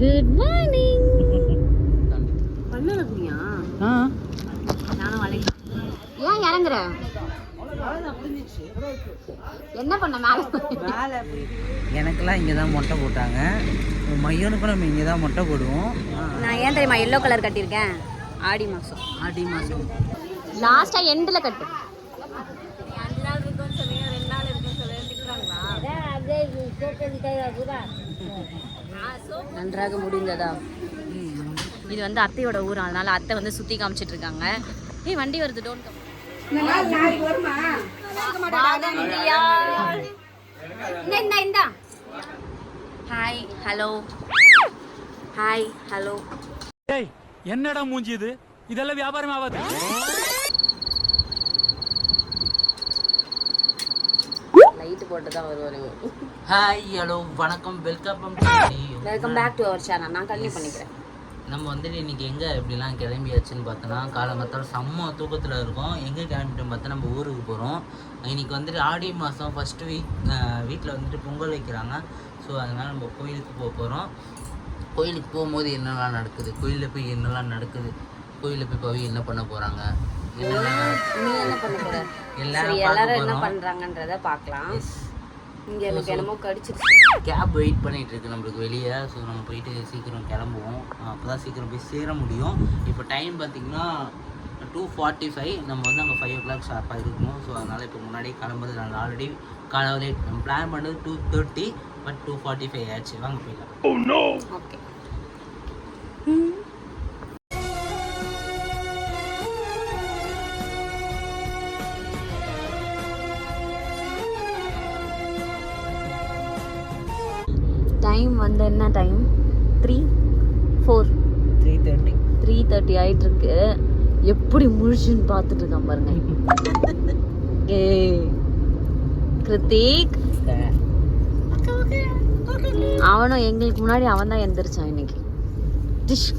Good morning பண்ணல குடியா ஆ. நானும் வலை ஏன் இறங்குற? என்ன பண்ண மேல மேலே எனக்கெல்லாம் இங்கே தான் மொட்டை போட்டாங்க. மையனுக்கும் நம்ம இங்கே தான் மொட்டை போடுவோம். நான் ஏன் தெரியுமா எல்லோ கலர் கட்டியிருக்கேன்? ஆடி மாசம். ஆடி மாதம் லாஸ்டா எண்டில் கட்டு. அஞ்சு நாள் இருக்குன்னு சொன்னீங்க ரெண்டு நாள் இருக்குன்னு சொல்லி திட்டுறாங்களா? நன்றாக முடிந்ததா? இது வந்து அத்தையோட ஊர் அதனால அத்தை வந்து சுத்தி காமிச்சிட்டு இருக்காங்க ஏய் வண்டி வருது don't come hi hello hi hello ஏய் என்னடா மூஞ்சி இது? இதெல்லாம் வியாபாரம் ஆகாது. போட்டு தான் வருவாரு ஹாய் ஹலோ வணக்கம் welcome welcome back to our channel நான் கண்டினியூ பண்ணிக்கிறேன். நம்ம வந்துட்டு இன்னைக்கு எங்கே எப்படிலாம் கிளம்பியாச்சுன்னு பார்த்தோன்னா காலங்கத்தால் செம்ம தூக்கத்தில் இருக்கோம். எங்கே கிளம்பிட்டோம் பார்த்தா நம்ம ஊருக்கு போகிறோம் இன்னைக்கு வந்துட்டு ஆடி மாதம் ஃபஸ்ட்டு வீக் வீட்டில் வந்துட்டு பொங்கல் வைக்கிறாங்க. ஸோ அதனால் நம்ம கோயிலுக்கு போக போகிறோம் கோயிலுக்கு போகும்போது என்னெல்லாம் நடக்குது? கோயிலில் போய் என்னெல்லாம் நடக்குது? கோயிலில் போய் போய் என்ன பண்ண போகிறாங்க எல்லாரும் என்ன போறோம். பண்றாங்கன்றத பார்க்கலாம். இங்க எனக்கு என்னமோ கடிச்சிருச்சு. கேப் வெயிட் பண்ணிட்டு இருக்கு நம்மளுக்கு வெளியே. ஸோ நம்ம போயிட்டு சீக்கிரம் கிளம்புவோம். அப்போ தான் சீக்கிரம் போய் சேர முடியும். இப்போ டைம் பார்த்தீங்கன்னா டூ ஃபார்ட்டி ஃபைவ் நம்ம வந்து அங்கே ஃபைவ் ஓ கிளாக் ஷார்ப்பாக இருக்கணும். ஸோ அதனால் இப்போ முன்னாடியே கிளம்புறது நாங்கள் ஆல்ரெடி காலையில் நம்ம பிளான் பண்ணது two thirty but two forty five ஆச்சு. வாங்க போயிடலாம். ஓகே என்ன time three four three thirty three thirty ஆயிட்டு இருக்கு எப்படி முழிச்சுன்னு பார்த்துட்டு இருக்கான் பாருங்க. ஏய். கிருத்திக். அவனும் எங்களுக்கு முன்னாடி அவன் தான் எந்திரிச்சான் இன்னைக்கு. டிஷ்.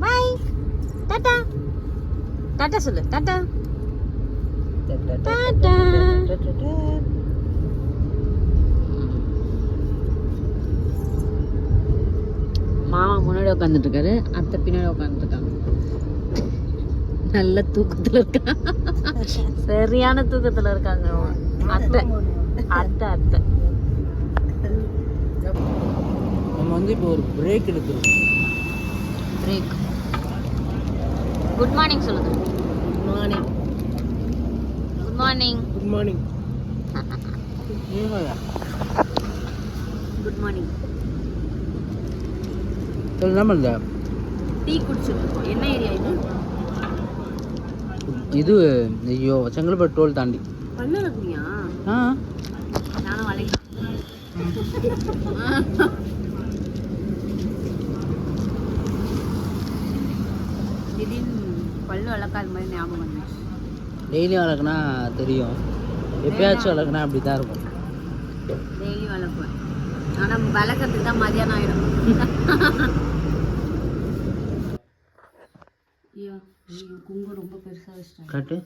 பாய் டாடா டாடா சொல்லு. டாடா டாடா மாமா முன்னாடி உட்காந்துட்டு இருக்காரு அத்தை பின்னாடி உட்காந்துட்டு இருக்காங்க நல்ல தூக்கத்துல இருக்கான் சரியான தூக்கத்துல இருக்காங்க. அத்தை அத்தை அத்தை. நம்ம வந்து இப்போ ஒரு பிரேக் எடுக்கிறோம். பிரேக் குட் மார்னிங் சொல்லுங்க. Morning good morning good morning good morning சொல்லலாமா இல்லை டீ குடிச்சிட்டு இருக்கோம் என்ன ஏரியா இது? இது ஐயோ செங்கல்பட்டு டோல் தாண்டி. பண்ணல குடியா ஆ. நானும் வலை திடீர்னு பல்லு வளர்க்காத மாதிரி ஞாபகம் வந்துச்சு. டெய்லி வளர்க்குனா தெரியும். எப்பயாச்சும் வளர்க்குனா அப்படி தான் இருக்கும் ஆனால் வளர்க்கறதுக்கு தான் மதியானம் ஆயிடும். ஐயோ ஐயோ குங்கு ரொம்ப பெருசாக வச்சிட்டாங்க. காட்டு.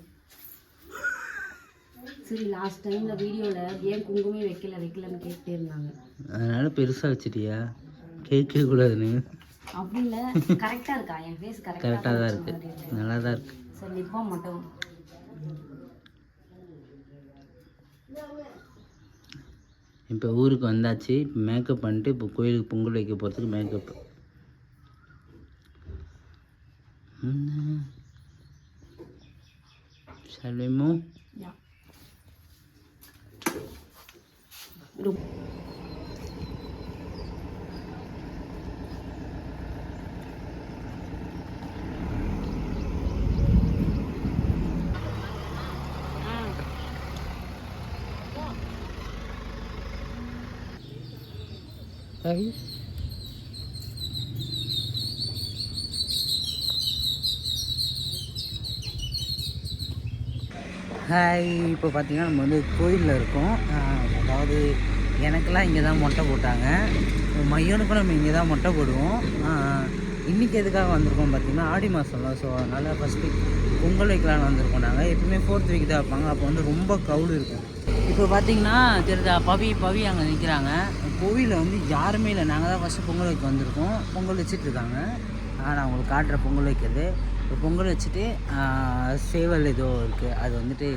சரி லாஸ்ட் டைம்ல வீடியோல ஏன் குங்குமே வைக்கல வைக்கலன்னு கேட்டே இருந்தாங்க. அதனால பெருசாக வச்சிட்டியா? கேட்க கூடாதுன்னு. அப்படி இல்லை கரெக்டாக இருக்கா? என் ஃபேஸ் கரெக்டாக கரெக்டாக தான் இருக்கு. நல்லா தான் இருக்கு. சரி லிப்பாம் மட்டும். இப்போ ஊருக்கு வந்தாச்சு இப்போ மேக்கப் பண்ணிட்டு இப்போ கோயிலுக்கு பொங்கல் வைக்க போகிறதுக்கு மேக்கப் சலிமோ. ஹாய் ஹாய் இப்போ பார்த்தீங்கன்னா நம்ம வந்து கோயிலில் இருக்கோம். அதாவது எனக்கெல்லாம் இங்கே தான் மொட்டை போட்டாங்க. மையனுக்கும் நம்ம இங்கே தான் மொட்டை போடுவோம். இன்றைக்கி இன்னைக்கு எதுக்காக வந்திருக்கோம் பார்த்திங்கன்னா ஆடி மாதம்ல ஸோ அதனால் ஃபஸ்ட்டு பொங்கல் வைக்கலாம்னு வந்திருக்கோம் நாங்கள் எப்பவுமே ஃபோர்த் வீக் தான் வைப்பாங்க. அப்போ வந்து ரொம்ப க்ரௌடு இருக்கும் இப்போ பார்த்தீங்கன்னா தெரியுதா பவி பவி அங்கே நிற்கிறாங்க கோவிலில் வந்து யாருமே இல்லை. நாங்கள் தான் ஃபஸ்ட்டு பொங்கல் வைக்க வந்திருக்கோம். பொங்கல் வச்சிட்ருக்காங்க நான் உங்களுக்கு காட்டுற பொங்கல் வைக்கிறது. இப்போ பொங்கல் வச்சுட்டு சேவல் ஏதோ இருக்குது அது வந்துட்டு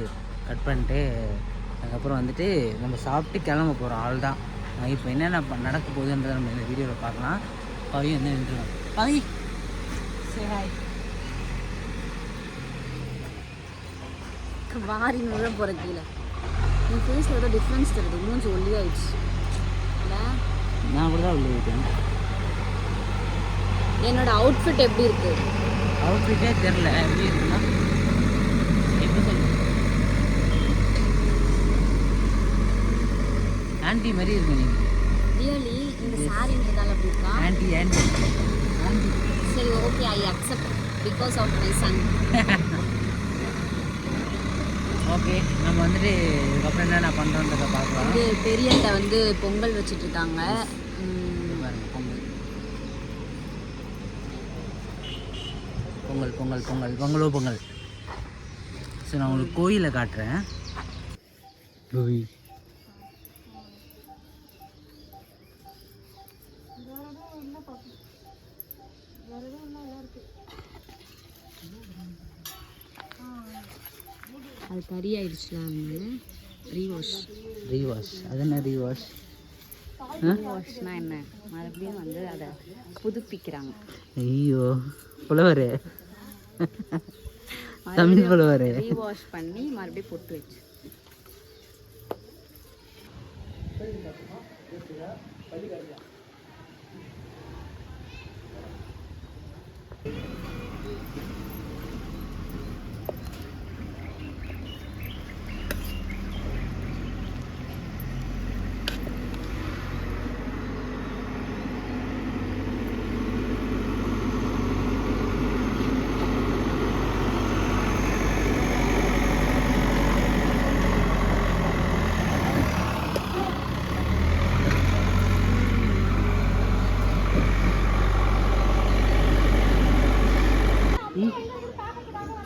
கட் பண்ணிட்டு அதுக்கப்புறம் வந்துட்டு நம்ம சாப்பிட்டு கிளம்ப போகிறோம் ஆள் தான். இப்போ என்னென்ன ப- நடக்க போகுதுன்றதை நம்ம இந்த வீடியோவில் பார்க்கலாம். பவி வந்து நின்றுடும் பவி! சரி ஹாய் வாரி நுழ போகிற கீழே. என் ஃபேஸில் ஏதோ டிஃப்ரென்ஸ் தெரியுது. மூஞ்சி ஒல்லியாயிடுச்சு நான் கூட தான் இருக்கேன் என்னோட அவுட்ஃபிட் எப்படி இருக்கு? அவுட்ஃபிட்டே தெரில. எப்படி இருக்குன்னா எப்படி சொல்லு ஆன்டி மாதிரி இருக்கு நீ ரியலி இந்த சாரின்றதால அப்படி இருக்கா? ஆன்டி ஆன்டி ஆன்டி சரி okay I accept because of my son okay நம்ம வந்துட்டு இதுக்கப்புறம் என்ன நான் பண்ணுறோன்றதை பார்க்கலாம். வந்து பெரியண்ட வந்து பொங்கல் வச்சிட்டு இருக்காங்க பொங்கல். பொங்கல் பொங்கல் பொங்கல் பொங்கலோ பொங்கல். சரி நான் உங்களுக்கு கோயிலை காட்டுறேன். அது கறி ஆயிடுச்சுல அவங்க ரீவாஷ் ரீவாஷ் அது என்ன ரீவாஷ் வாஷ்னா என்ன? மறுபடியும் வந்து அதை புதுப்பிக்கிறாங்க. ஐயோ புலவரே. தமிழ் புலவரே. ரீவாஷ் பண்ணி மறுபடியும் பொட்டு வச்சு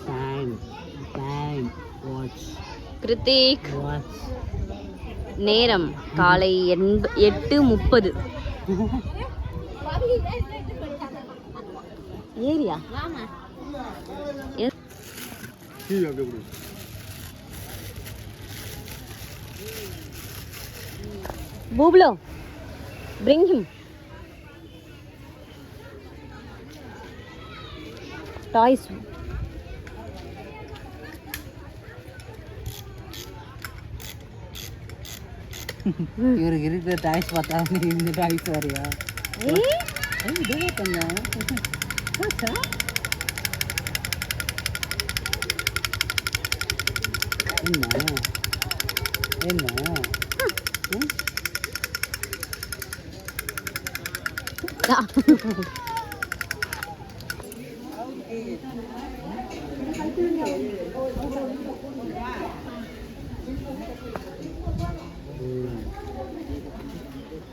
டைம் டைம் வாட்ச் கிருத்திக் நேரம் காலை எண்ப எட்டு முப்பது. ஏரியா? பூப்ளோ பிரிங் ஹிம் டாய்ஸ் இவருக்கு இருக்கிற டாய்ஸ் பார்த்தா இந்த டாய்ஸ் வரையா? ஏய் இதே என்ன என்ன?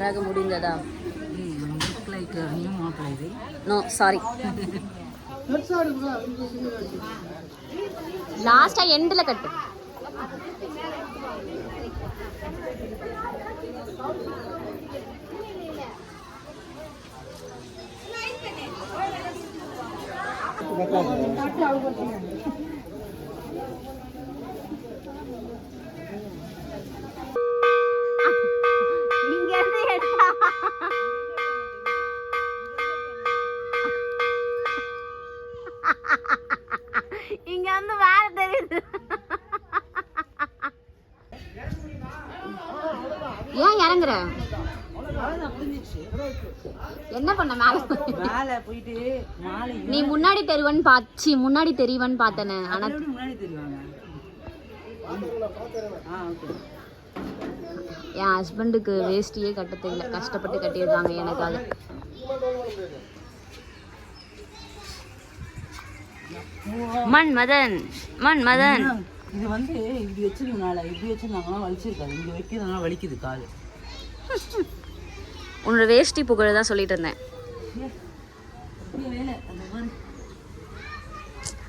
நன்றாக முடிந்ததா? நோ சாரி லாஸ்டா எண்டில் கட்டு. இங்க இருந்து எடுத்தா இங்க வந்து வேற தெரியுது ஏன் இறங்குற அவ்வளோதான் முடிஞ்சிச்சு என்ன பண்ண மேல மேலே போயிட்டு மாலை நீ முன்னாடி தெருவன் பாச்சி முன்னாடி தெரியவன் பார்த்தனே ஆனா முன்னாடி தெரிவாங்க? ஆ ஓகே. என் ஹஸ்பண்டுக்கு வேஷ்டியே கட்ட தெரியல கஷ்டப்பட்டு கட்டியிருக்காங்க எனக்காக. மண் மதன் மண் மதன் இது வந்து இப்படி வச்சிருக்கனால இப்படி வச்சிருந்தாங்கன்னா வலிச்சிருக்காது. இங்கே வைக்கிறதுனால வலிக்குது கால். உன்னோட வேஷ்டி புகழ தான் சொல்லிட்டு இருந்தேன்.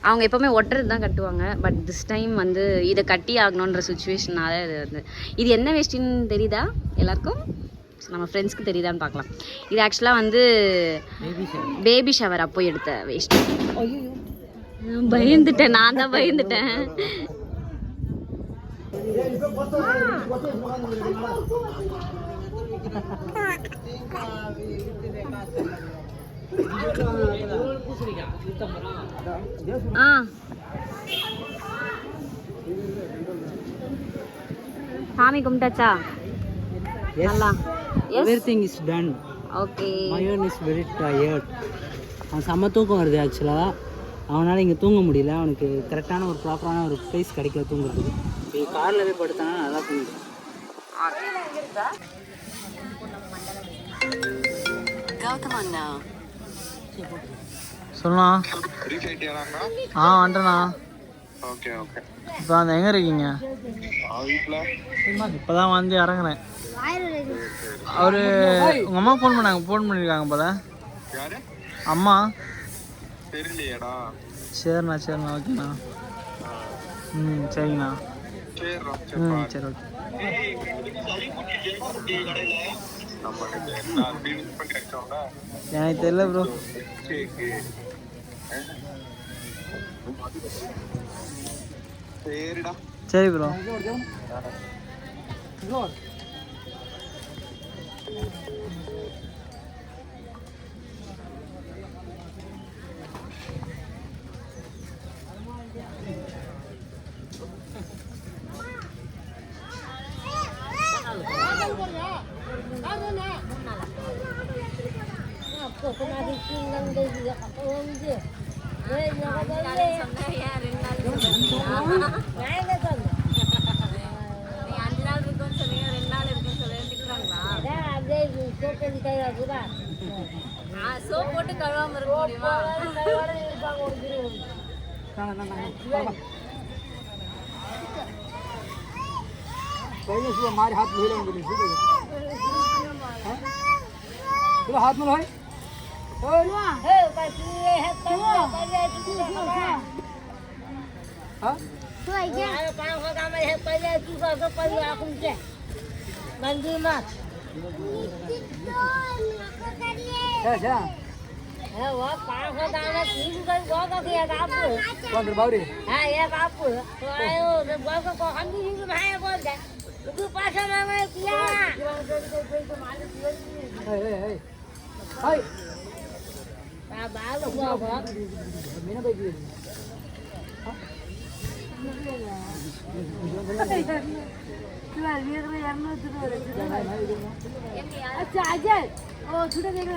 அவங்க எப்போவுமே ஒட்டுறது தான் கட்டுவாங்க. பட் திஸ் டைம் வந்து இதை கட்டி ஆகணுன்ற சுச்சுவேஷனால இது வந்து இது என்ன வேஷ்டின்னு தெரியுதா எல்லாருக்கும்? நம்ம ஃப்ரெண்ட்ஸ்க்கு தெரியுதான்னு பார்க்கலாம். இது ஆக்சுவலாக வந்து பேபி ஷவர் அப்போ எடுத்த வேஷ்டி பயந்துட்டேன் நான் தான் பயந்துட்டேன். ஆ. சாமி கும்பிட்டாச்சா? நல்லா. எவ்ரிதிங் இஸ் டன் ஓகே மயோன் இஸ் வெரி டயர்ட் அவன் செம்ம தூக்கம் வருது ஆக்சுவலாக அவனால் இங்கே தூங்க முடியல. அவனுக்கு கரெக்டான ஒரு ப்ராப்பரான ஒரு ப்ளேஸ் கிடைக்கல தூங்குறதுக்கு. இப்போ காரில் போய் படுத்தானா நல்லா தூங்கிடும் சொல்லலாம் ஆ வந்துட்டேண்ணா. Okay okay. இப்போ அந்த எங்கே இருக்கீங்க? இப்போ தான் வந்து இறங்குறேன் அவர் உங்கள் அம்மா ஃபோன் பண்ணாங்க ஃபோன் பண்ணியிருக்காங்க போல. யாரு? அம்மா. தெரியலையேடா. சரிண்ணா சரிண்ணா ஓகேண்ணா. ம் சரிங்கண்ணா ம் சரி ஓகே. எனக்கு தெரியல ப்ரோ சரிடா. சரி ப்ரோ કરવા મરકોડી મારી હાથ લઈ લેવું પેલી શું હાથનું હોય હા. તો કોણ બાવરી હા એક આપું. તો આયો ને બાવકો કો હંગી હંગી ભાય બોલ દે તું પાછો મામા પિયા. હે હે હે. હે આ બાલ કો ભગ મેને ભાઈ வேறு இரநூத்தி இருபது அச்சா அஜய் ஓ சுடநீர்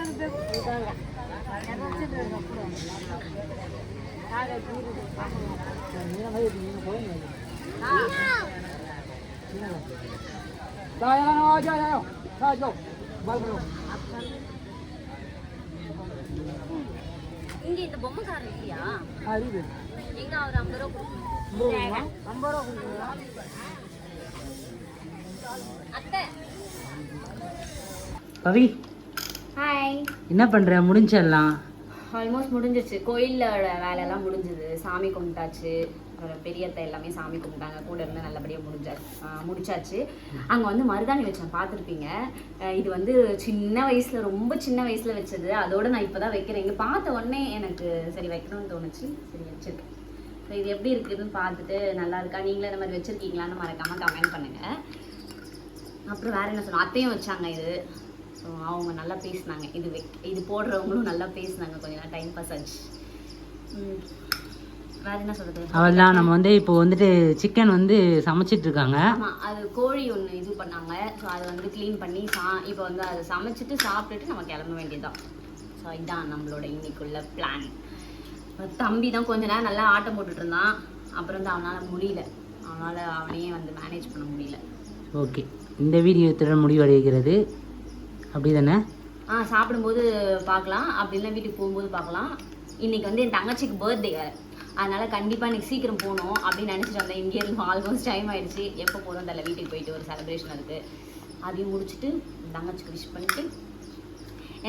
இங்க இந்த பொம்மை காரர் இல்லையா எங்க அவர் அங்க பவி ஹாய் என்ன பண்ணுற முடிஞ்சிடலாம் ஆல்மோஸ்ட் முடிஞ்சிருச்சு. கோயிலோட வேலையெல்லாம் முடிஞ்சுது. சாமி கும்பிட்டாச்சு. அப்புறம் பெரியத்தை எல்லாமே சாமி கும்பிட்டாங்க. கூட இருந்து நல்லபடியாக முடிஞ்சாச்சு முடிச்சாச்சு. அங்கே வந்து மருதாணி வச்சேன். பார்த்துருப்பீங்க. இது வந்து சின்ன வயசில் ரொம்ப சின்ன வயசில் வச்சது. அதோட நான் இப்போ தான் வைக்கிறேன். இங்கே பார்த்த உடனே எனக்கு சரி வைக்கணும்னு தோணுச்சு. சரி வச்சிருக்கேன். ஸோ இது எப்படி இருக்குதுன்னு பார்த்துட்டு நல்லா இருக்கா? நீங்களே இந்த மாதிரி வச்சுருக்கீங்களான்னு மறக்காமல் கமெண்ட் பண்ணுங்கள் அப்புறம் வேற என்ன சொன்னோம் அத்தையும் வச்சாங்க இது. ஸோ அவங்க நல்லா பேசினாங்க. இது இது போடுறவங்களும் நல்லா பேசினாங்க கொஞ்ச நேரம் டைம் பாஸ் ஆச்சு. ம். வேற என்ன சொல்றது? அவள்தான் நம்ம வந்து இப்போ வந்துட்டு சிக்கன் வந்து சமைச்சிட்டு இருக்காங்க அது கோழி ஒன்று இது பண்ணாங்க. ஸோ அதை வந்து க்ளீன் பண்ணி சா இப்போ வந்து அதை சமைச்சிட்டு சாப்பிட்டுட்டு நம்ம கிளம்ப வேண்டியதுதான். ஸோ இதான் நம்மளோட இன்னைக்குள்ள பிளான் தம்பி தான் கொஞ்ச நேரம் நல்லா ஆட்டம் போட்டுட்டு இருந்தான். அப்புறம் வந்து அவனால் முடியல. அவனால் அவனையே வந்து மேனேஜ் பண்ண முடியல. ஓகே. இந்த வீடியோ இத்துடன் முடிவடைகிறது. அப்படி தானே ஆ சாப்பிடும்போது பார்க்கலாம். அப்படி இல்லை வீட்டுக்கு போகும்போது பார்க்கலாம். இன்னைக்கு வந்து என் தங்கச்சிக்கு பர்த்டே அதனால கண்டிப்பாக இன்னைக்கு சீக்கிரம் போகணும் அப்படின்னு நினச்சிட்டு வந்தேன். இங்கே இருந்து ஆல்மோஸ்ட் டைம் ஆயிடுச்சு. எப்போ போகிறோம் தெரியல. வீட்டுக்கு போயிட்டு ஒரு செலிப்ரேஷன் இருக்குது அதையும் முடிச்சுட்டு என் தங்கச்சிக்கு விஷ் பண்ணிட்டு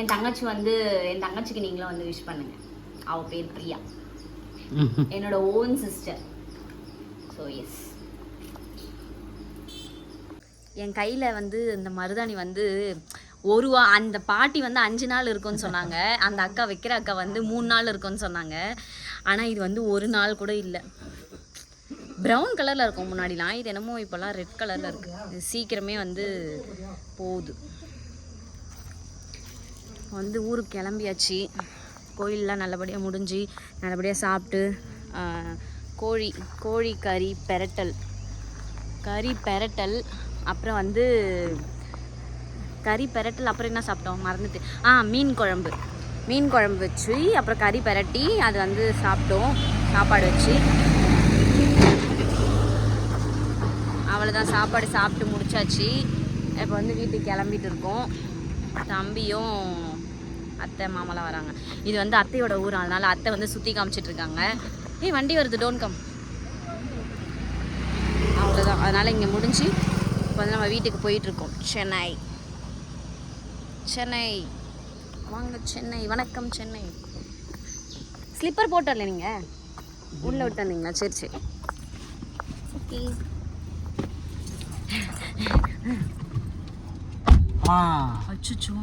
என் தங்கச்சி வந்து என் தங்கச்சிக்கு நீங்களும் வந்து விஷ் பண்ணுங்க. அவ பேர் பிரியா. என்னோட ஓன் சிஸ்டர் ஸோ எஸ் என் கையில் வந்து இந்த மருதாணி வந்து ஒரு வா அந்த பாட்டி வந்து அஞ்சு நாள் இருக்கும்னு சொன்னாங்க. அந்த அக்கா வைக்கிற அக்கா வந்து மூணு நாள் இருக்கும்னு சொன்னாங்க. ஆனால் இது வந்து ஒரு நாள் கூட இல்லை. ப்ரௌன் கலரில் இருக்கும் முன்னாடிலாம். இது என்னமோ இப்போல்லாம் ரெட் கலரில் இருக்குது இது சீக்கிரமே வந்து போகுது. வந்து ஊருக்கு கிளம்பியாச்சு. கோயிலெலாம் நல்லபடியாக முடிஞ்சு நல்லபடியாக சாப்பிட்டு கோழி கோழி கறி பெரட்டல். கறி பெரட்டல் அப்புறம் வந்து கறி பெரட்டல் அப்புறம் என்ன சாப்பிட்டோம்? மறந்துட்டு. ஆ மீன் குழம்பு. மீன் குழம்பு வச்சு அப்புறம் கறி பெரட்டி அது வந்து சாப்பிட்டோம். சாப்பாடு வச்சு. அவ்வளோதான். சாப்பாடு சாப்பிட்டு முடிச்சாச்சு. இப்போ வந்து வீட்டுக்கு கிளம்பிட்டு இருக்கோம். தம்பியும் அத்தை மாமாலாம் வராங்க. இது வந்து அத்தையோட ஊர் அதனால அத்தை வந்து சுற்றி காமிச்சிட்டு இருக்காங்க ஏய் வண்டி வருது டோன் கம் அவ்வளோதான் அதனால் இங்கே முடிஞ்சு இப்போ வந்து நம்ம வீட்டுக்கு போயிட்டுருக்கோம் சென்னை. சென்னை. வாங்க சென்னை. வணக்கம் சென்னை. ஸ்லிப்பர் போட்டு வரல நீங்கள் உள்ளே விட்டு வந்தீங்களா? சரி சரி. ஓகே அச்சுச்சோ.